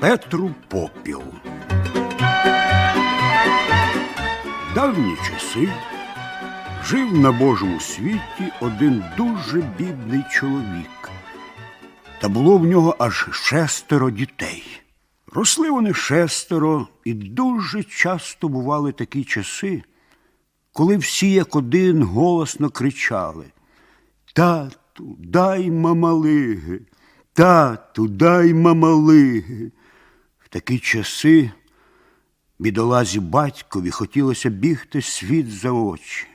Петру попіл. Давні часи жив на Божому світі один дуже бідний чоловік. Та було в нього аж шестеро дітей. Росли вони шестеро, і дуже часто бували такі часи, коли всі як один голосно кричали Тату, дай мамалиги, тату, дай мамалиги. Такі часи бідолазі батькові хотілося бігти світ за очі.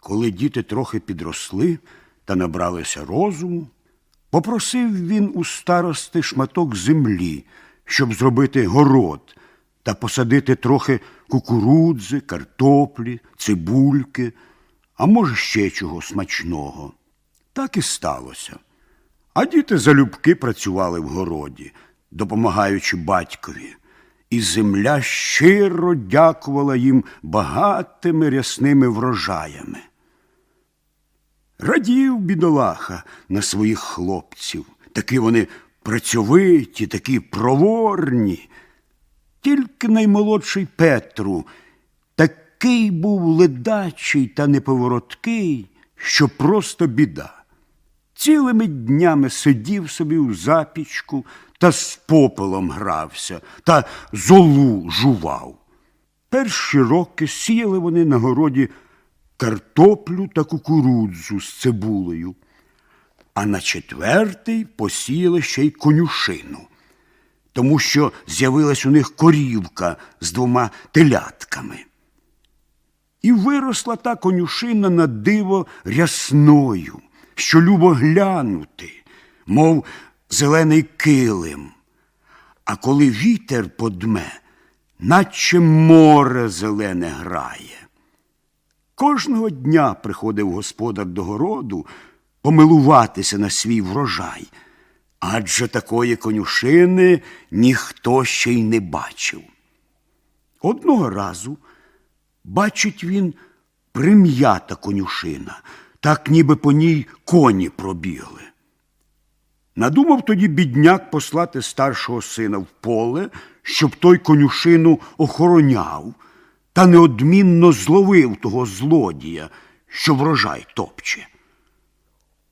Коли діти трохи підросли та набралися розуму, попросив він у старости шматок землі, щоб зробити город та посадити трохи кукурудзи, картоплі, цибульки, а може, ще чого смачного. Так і сталося. А діти залюбки працювали в городі, допомагаючи батькові, і земля щиро дякувала їм багатими рясними врожаями. Радів бідолаха на своїх хлопців. Такі вони працьовиті, такі проворні. Тільки наймолодший Петру такий був ледачий та неповороткий, що просто біда. Цілими днями сидів собі у запічку та з попелом грався та золу жував. Перші роки сіяли вони на городі картоплю та кукурудзу з цибулею, а на четвертий посіяли ще й конюшину, тому що з'явилась у них корівка з двома телятками. І виросла та конюшина на диво рясною, що любо глянути, мов зелений килим. А коли вітер подме, наче море зелене грає. Кожного дня приходив господар до городу помилуватися на свій врожай, адже такої конюшини ніхто ще й не бачив. Одного разу бачить він прим'ята конюшина, так ніби по ній коні пробігли. Надумав тоді бідняк послати старшого сина в поле, щоб той конюшину охороняв та неодмінно зловив того злодія, що врожай топче.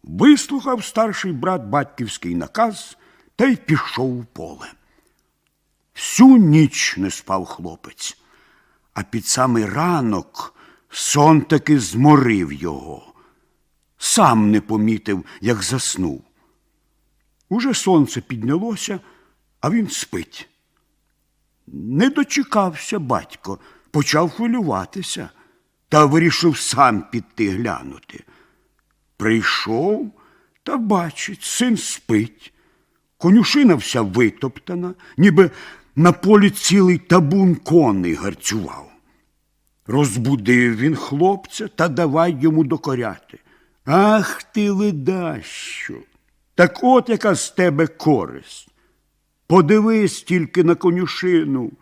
Вислухав старший брат батьківський наказ та й пішов у поле. Всю ніч не спав хлопець, а під самий ранок сон таки зморив його. Сам не помітив, як заснув. Уже сонце піднялося, а він спить. Не дочекався батько, почав хвилюватися та вирішив сам піти глянути. Прийшов та бачить, син спить. Конюшина вся витоптана, ніби на полі цілий табун коней гарцював. Розбудив він хлопця та давай йому докоряти. Ах ти, ледащо! Так от яка з тебе користь. Подивись тільки на конюшину.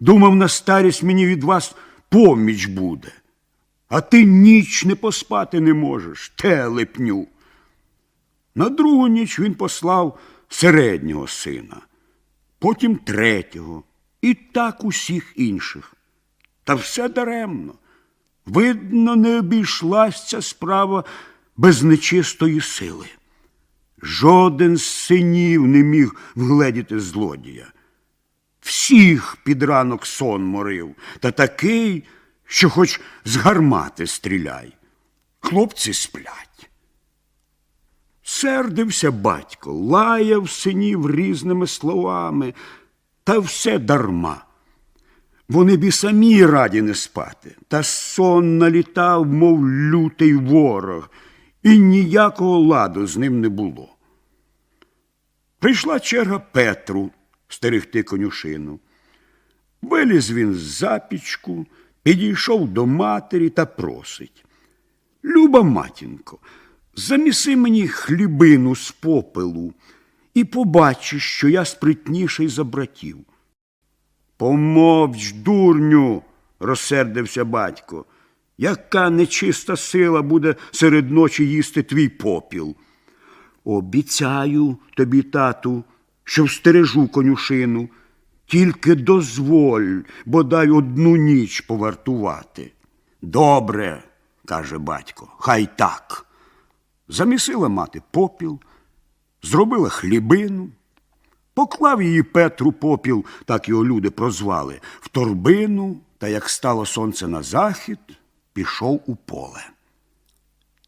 Думав, на старість мені від вас поміч буде. А ти ніч не поспати не можеш, телепню. На другу ніч він послав середнього сина, потім третього, і так усіх інших. Та все даремно. Видно, не обійшлась ця справа без нечистої сили. Жоден з синів не міг вгледіти злодія. Всіх під ранок сон морив, та такий, що хоч з гармати стріляй. Хлопці сплять. Сердився батько, лаяв синів різними словами, та все дарма. Вони б самі раді не спати, та сон налітав, мов лютий ворог, і ніякого ладу з ним не було. Прийшла черга Петру стерегти конюшину. Виліз він з запічку, підійшов до матері та просить. Люба матінко, заміси мені хлібину з попелу і побачиш, що я спритніший за братів. Помовч, дурню, розсердився батько. Яка нечиста сила буде серед ночі їсти твій попіл? Обіцяю тобі, тату, що встережу конюшину, тільки дозволь бодай одну ніч повартувати. Добре, каже батько, хай так. Замісила мати попіл, зробила хлібину, поклав її Петру попіл, так його люди прозвали, в торбину, та як стало сонце на захід, пішов у поле.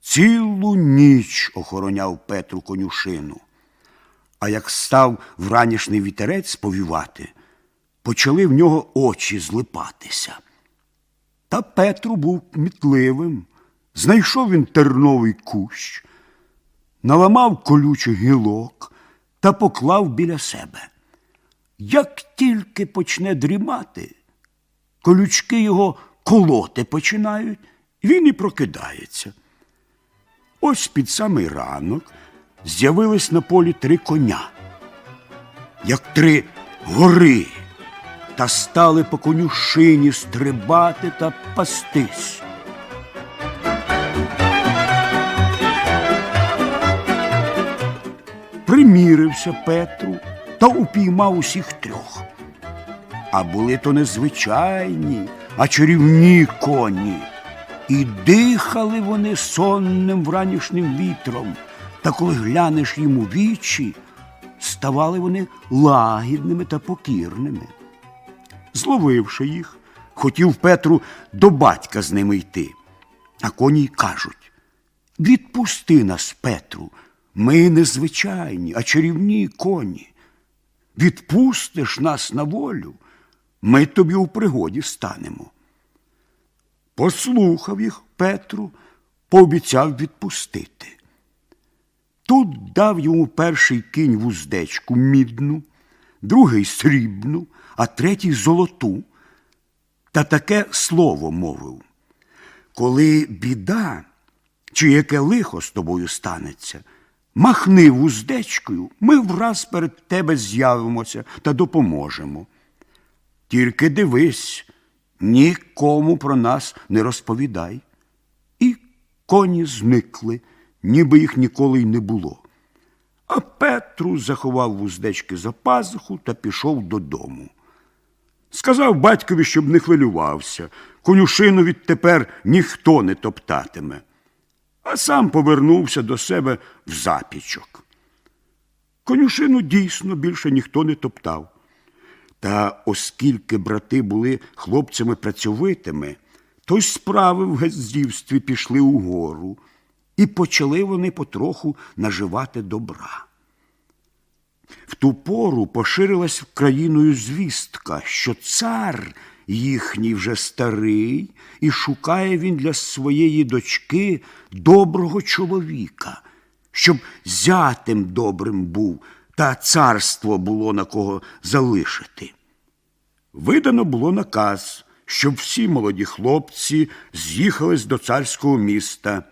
Цілу ніч охороняв Петру конюшину. А як став вранішній вітерець повівати, почали в нього очі злипатися. Та Петру був кмітливим. Знайшов він терновий кущ, наламав колючих гілок та поклав біля себе. Як тільки почне дрімати, колючки його колоти починають, він і прокидається. Ось під самий ранок з'явились на полі три коня, як три гори, та стали по конюшині стрибати та пастись. Примірився Петру та упіймав усіх трьох. А були то не звичайні, а чарівні коні. І дихали вони сонним вранішнім вітром, та коли глянеш їм у вічі, ставали вони лагідними та покірними. Зловивши їх, хотів Петру до батька з ними йти. А коні кажуть відпусти нас, Петру, ми не звичайні, а чарівні коні. Відпустиш нас на волю, ми тобі у пригоді станемо. Послухав їх Петру, пообіцяв відпустити. Тут дав йому перший кінь вуздечку мідну, другий срібну, а третій золоту. Та таке слово мовив. Коли біда чи яке лихо з тобою станеться, махни вуздечкою, ми враз перед тебе з'явимося та допоможемо. Тільки дивись, нікому про нас не розповідай. І коні зникли, ніби їх ніколи й не було. А Петру заховав вуздечки за пазуху та пішов додому. Сказав батькові, щоб не хвилювався, конюшину відтепер ніхто не топтатиме, а сам повернувся до себе в запічок. Конюшину дійсно більше ніхто не топтав. Та оскільки брати були хлопцями працьовитими, то й справи в газдівстві пішли угору, і почали вони потроху наживати добра. В ту пору поширилась країною звістка, що цар їхній вже старий, і шукає він для своєї дочки доброго чоловіка, щоб зятем добрим був, та царство було на кого залишити. Видано було наказ, щоб всі молоді хлопці з'їхались до царського міста,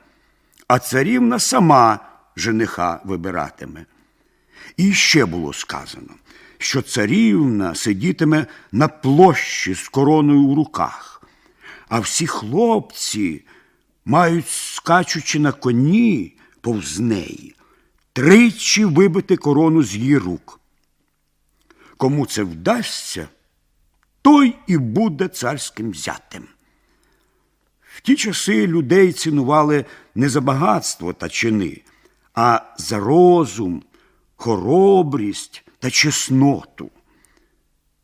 а царівна сама жениха вибиратиме. І ще було сказано, що царівна сидітиме на площі з короною в руках, а всі хлопці мають, скачучи на коні повз неї, тричі вибити корону з її рук. Кому це вдасться, той і буде царським зятем. В ті часи людей цінували не за багатство та чини, а за розум, хоробрість та чесноту.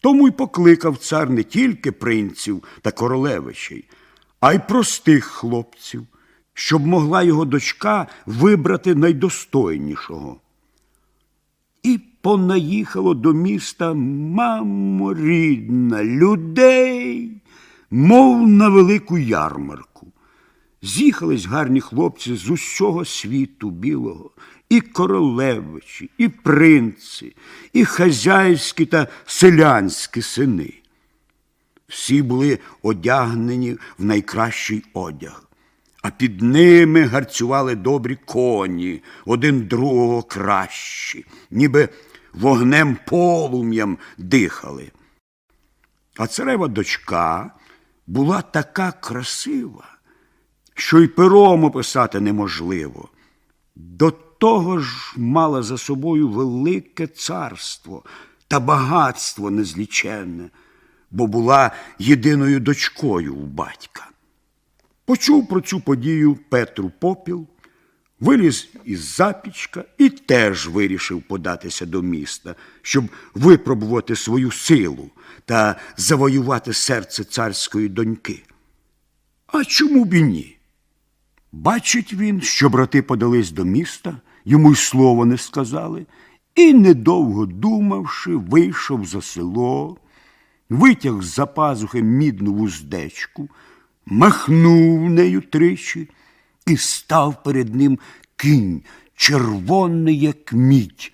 Тому й покликав цар не тільки принців та королевичей, а й простих хлопців, щоб могла його дочка вибрати найдостойнішого. І понаїхало до міста, мамо рідна, людей, мов на велику ярмарку. З'їхались гарні хлопці з усього світу білого, і королевичі, і принци, і хазяйські та селянські сини. Всі були одягнені в найкращий одяг, а під ними гарцювали добрі коні, один другого кращі, ніби вогнем полум'ям дихали. А царева дочка була така красива, що й пером описати неможливо. До того ж мала за собою велике царство та багатство незліченне, бо була єдиною дочкою у батька. Почув про цю подію Петру Попіл, виліз із запічка і теж вирішив податися до міста, щоб випробувати свою силу та завоювати серце царської доньки. А чому б і ні? Бачить він, що брати подались до міста, йому й слова не сказали, і, недовго думавши, вийшов за село, витяг з-за пазухи мідну вуздечку, махнув нею тричі і став перед ним кінь, червоний, як мідь,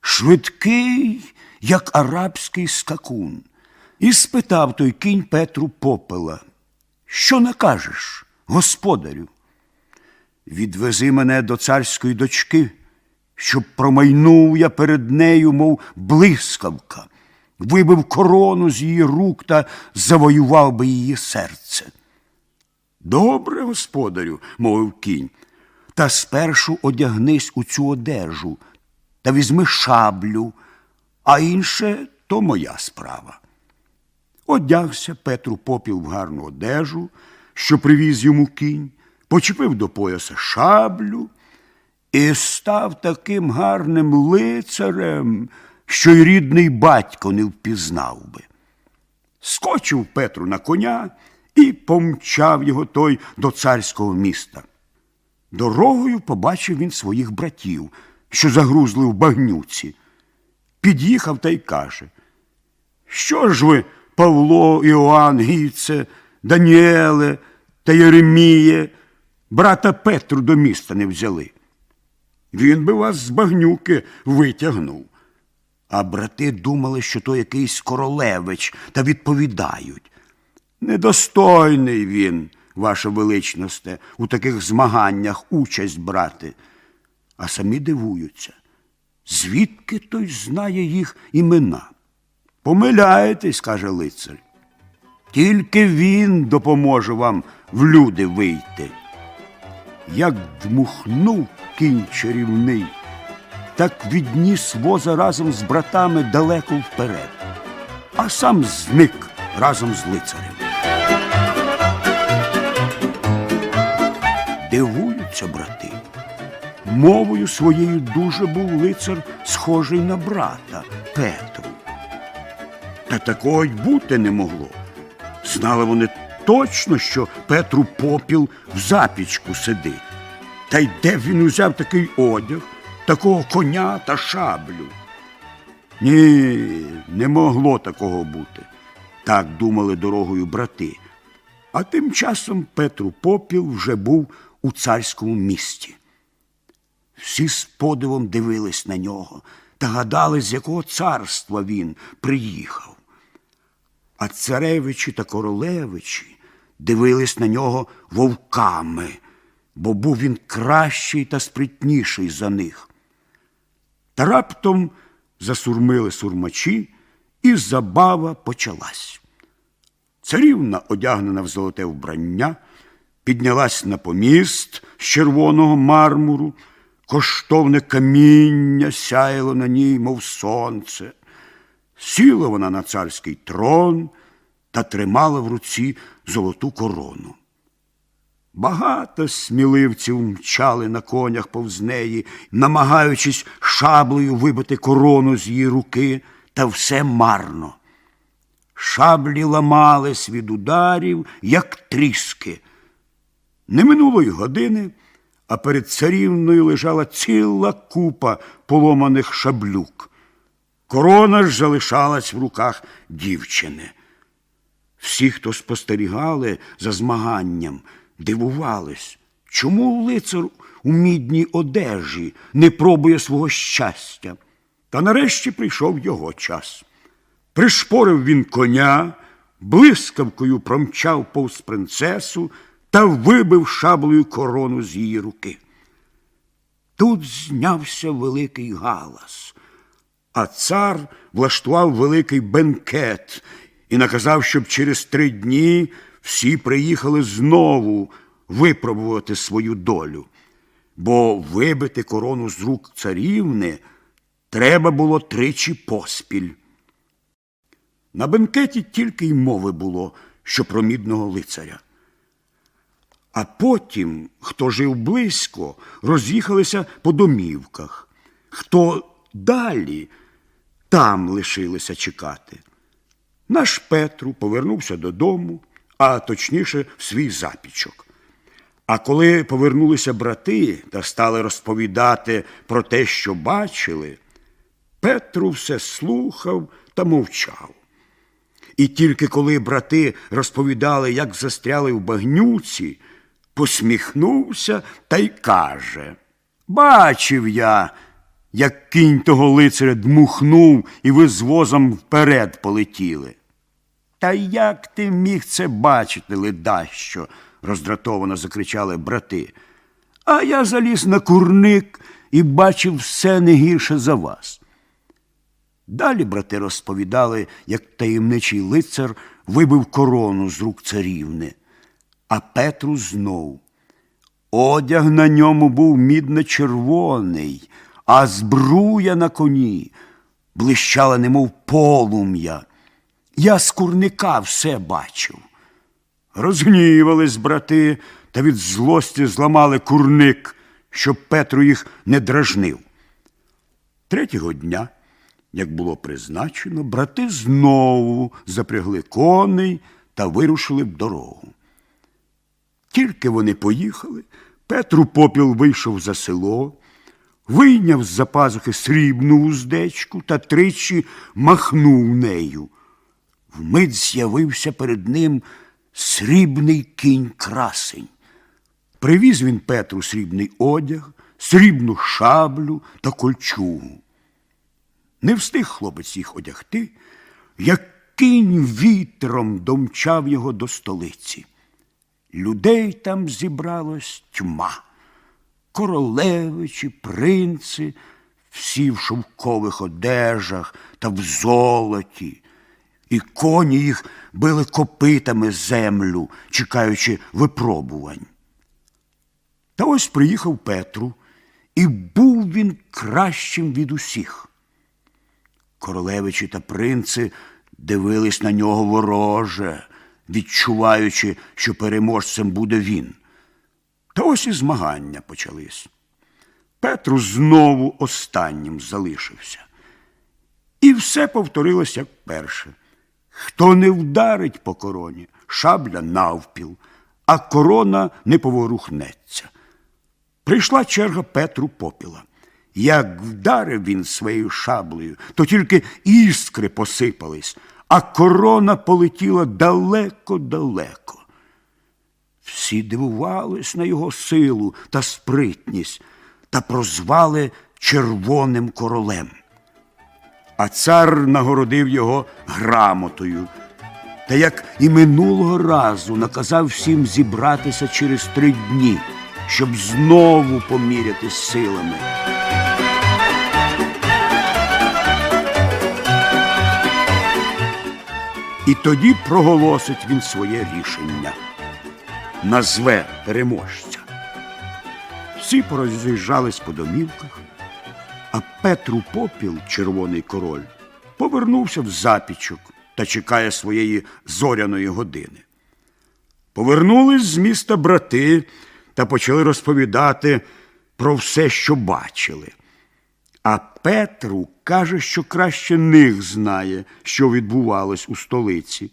швидкий, як арабський скакун. І спитав той кінь Петру попела, що накажеш, господарю? Відвези мене до царської дочки, щоб промайнув я перед нею, мов блискавка, вибив корону з її рук та завоював би її серце. Добре, господарю, мовив кінь, та спершу одягнись у цю одежу та візьми шаблю, а інше то моя справа. Одягся Петру попіл в гарну одежу, що привіз йому кінь, почепив до пояса шаблю і став таким гарним лицарем, що й рідний батько не впізнав би. Скочив Петру на коня і помчав його той до царського міста. Дорогою побачив він своїх братів, що загрузли в багнюці. Під'їхав та й каже, що ж ви, Павло, Іоанн, Гіце, Даніеле та Єреміє, брата Петру до міста не взяли? Він би вас з багнюки витягнув. А брати думали, що то якийсь королевич, та відповідають. Недостойний він, ваша величносте, у таких змаганнях участь брати. А самі дивуються, звідки той знає їх імена. Помиляєтесь, каже лицар. Тільки він допоможе вам в люди вийти. Як дмухнув кінь чарівний, так відніс воза разом з братами далеко вперед, а сам зник разом з лицарем. Дивуються брати. Мовою своєю дуже був лицар схожий на брата Петру. Та такого й бути не могло. Знали вони точно, що Петру попіл в запічку сидить. Та й де він узяв такий одяг, такого коня та шаблю? Ні, не могло такого бути. Так думали дорогою брати. А тим часом Петру Попіл вже був у царському місті. Всі з подивом дивились на нього та гадали, з якого царства він приїхав. А царевичі та королевичі дивились на нього вовками, бо був він кращий та спритніший за них. Та раптом засурмили сурмачі, і забава почалась. Царівна, одягнена в золоте вбрання, піднялась на поміст з червоного мармуру, коштовне каміння сяяло на ній, мов сонце. Сіла вона на царський трон та тримала в руці золоту корону. Багато сміливців мчали на конях повз неї, намагаючись шаблею вибити корону з її руки, та все марно. Шаблі ламались від ударів, як тріски. Не минуло й години, а перед царівною лежала ціла купа поломаних шаблюк. Корона ж залишалась в руках дівчини. Всі, хто спостерігали за змаганням, дивувались, чому лицар у мідній одежі не пробує свого щастя. Та нарешті прийшов його час. Пришпорив він коня, блискавкою промчав повз принцесу та вибив шаблею корону з її руки. Тут знявся великий галас, а цар влаштував великий бенкет і наказав, щоб через три дні всі приїхали знову випробувати свою долю. бо вибити корону з рук царівни треба було тричі поспіль. На бенкеті тільки й мови було, що про мідного лицаря. А потім, хто жив близько, роз'їхалися по домівках, хто далі там лишилися чекати. Наш Петру повернувся додому, а точніше в свій запічок. А коли повернулися брати та стали розповідати про те, що бачили, Петру все слухав та мовчав. І тільки коли брати розповідали, як застряли в багнюці, посміхнувся та й каже Бачив я, як кінь того лицаря дмухнув, і ви з возом вперед полетіли. Та як ти міг це бачити, ледащо? роздратовано закричали брати. А я заліз на курник і бачив все не гірше за вас. Далі брати розповідали, як таємничий лицар вибив корону з рук царівни, а Петру знов. Одяг на ньому був мідно-червоний, а збруя на коні блищала, немов полум'я. Я з курника все бачив. Розгнівались брати та від злості зламали курник, щоб Петру їх не дражнив. Третього дня, як було призначено, брати знову запрягли коней та вирушили в дорогу. Тільки вони поїхали, Петру попіл вийшов за село, вийняв з-за пазухи срібну уздечку та тричі махнув нею. Вмить з'явився перед ним срібний кінь красень. Привіз він Петру срібний одяг, срібну шаблю та кольчугу. Не встиг хлопець їх одягти, як кінь вітром домчав його до столиці. Людей там зібралось тьма. Королевичі, принци, всі в шовкових одежах та в золоті, і коні їх били копитами землю, чекаючи випробувань. Та ось приїхав Петру, і був він кращим від усіх. Королевичі та принци дивились на нього вороже, відчуваючи, що переможцем буде він. Та ось і змагання почались. Петру знову останнім залишився. І все повторилось, як перше. Хто не вдарить по короні, шабля навпіл, а корона не поворухнеться. Прийшла черга Петру попіла. Як вдарив він своєю шаблею, то тільки іскри посипались, а корона полетіла далеко-далеко. Всі дивувались на його силу та спритність та прозвали Червоним королем. А цар нагородив його грамотою. Та як і минулого разу наказав всім зібратися через три дні, щоб знову поміряти силами. І тоді проголосить він своє рішення, назве переможця. Всі пороз'їжджались по домівках, а Петру Попіл, червоний король, повернувся в запічок та чекає своєї зоряної години. Повернулись з міста брати та почали розповідати про все, що бачили. А Петру каже, що краще них знає, що відбувалось у столиці,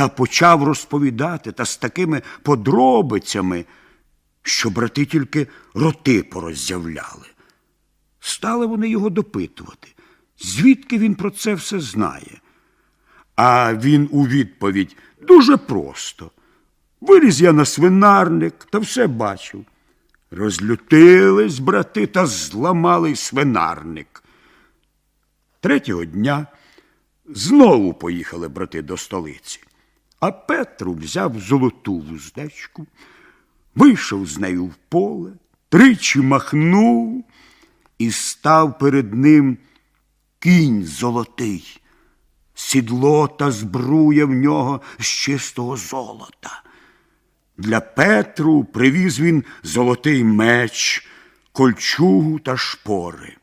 та почав розповідати та з такими подробицями, що брати тільки роти пороззявляли. Стали вони його допитувати, звідки він про це все знає. А він у відповідь дуже просто. Виліз я на свинарник та все бачив. Розлютились брати та зламали свинарник. Третього дня знову поїхали брати до столиці, а Петру взяв золоту вуздечку, вийшов з нею в поле, тричі махнув і став перед ним кінь золотий, сідло та збруя в нього з чистого золота. Для Петру привіз він золотий меч, кольчугу та шпори.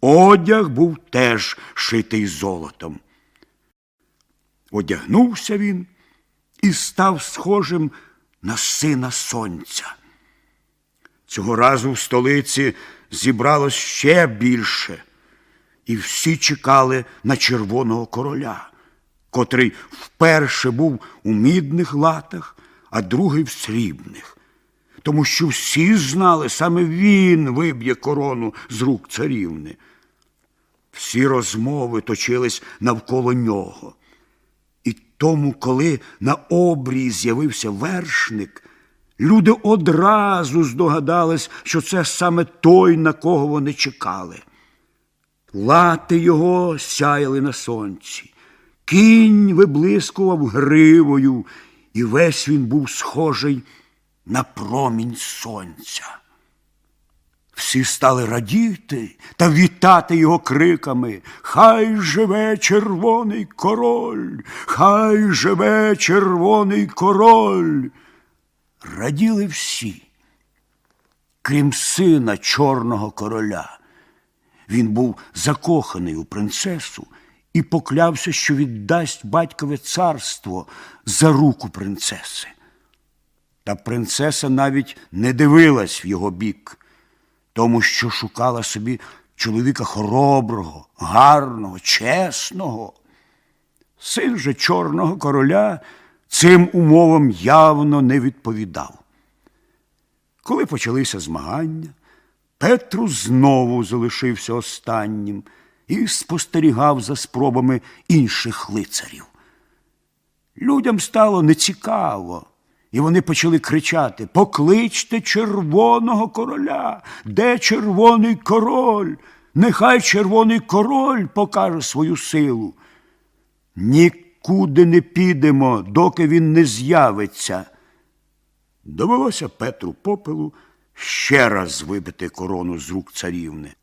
Одяг був теж шитий золотом. Одягнувся він і став схожим на сина сонця. Цього разу в столиці зібралось ще більше, і всі чекали на червоного короля, котрий вперше був у мідних латах, а другий в срібних. Тому що всі знали, саме він виб'є корону з рук царівни. Всі розмови точились навколо нього. І тому, коли на обрії з'явився вершник, люди одразу здогадались, що це саме той, на кого вони чекали. Лати його сяяли на сонці, кінь виблискував гривою, і весь він був схожий на промінь сонця. Всі стали радіти та вітати його криками Хай живе червоний король, хай живе червоний король. Раділи всі, крім сина чорного короля. Він був закоханий у принцесу і поклявся, що віддасть батькове царство за руку принцеси. Та принцеса навіть не дивилась в його бік, тому що шукала собі чоловіка хороброго, гарного, чесного. Син же чорного короля цим умовам явно не відповідав. Коли почалися змагання, Петру знову залишився останнім і спостерігав за спробами інших лицарів. Людям стало нецікаво, і вони почали кричати Покличте червоного короля, де червоний король? Нехай червоний король покаже свою силу. Нікуди не підемо, доки він не з'явиться. Довелося Петру попелу ще раз вибити корону з рук царівни,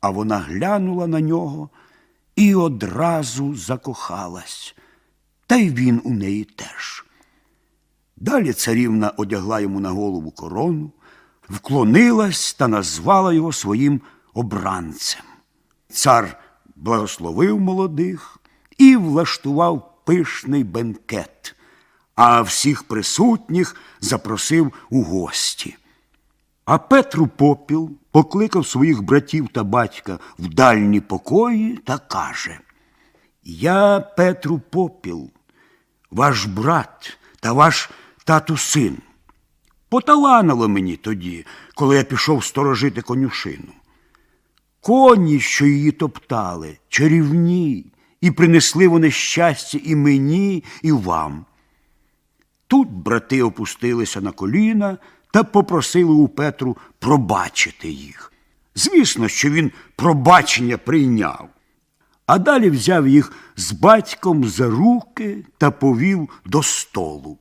а вона глянула на нього і одразу закохалась, та й він у неї теж. Далі царівна одягла йому на голову корону, вклонилась та назвала його своїм обранцем. Цар благословив молодих і влаштував пишний бенкет, а всіх присутніх запросив у гості. А Петру Попіл покликав своїх братів та батька в дальні покої та каже Я, Петру Попіл, ваш брат та ваш тату син. Поталанило мені тоді, коли я пішов сторожити конюшину. Коні, що її топтали, чарівні, і принесли вони щастя і мені, і вам. Тут брати опустилися на коліна та попросили у Петру пробачити їх. Звісно, що він пробачення прийняв, а далі взяв їх з батьком за руки та повів до столу.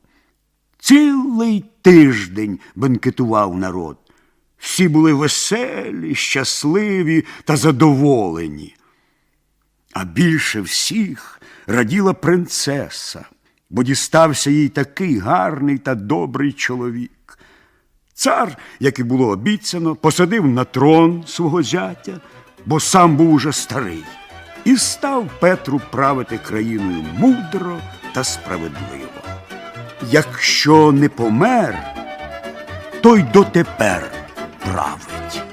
Цілий тиждень бенкетував народ. Всі були веселі, щасливі та задоволені. А більше всіх раділа принцеса, бо дістався їй такий гарний та добрий чоловік. Цар, як і було обіцяно, посадив на трон свого зятя, бо сам був уже старий, і став Петру правити країною мудро та справедливо. Якщо не помер, то й дотепер правий.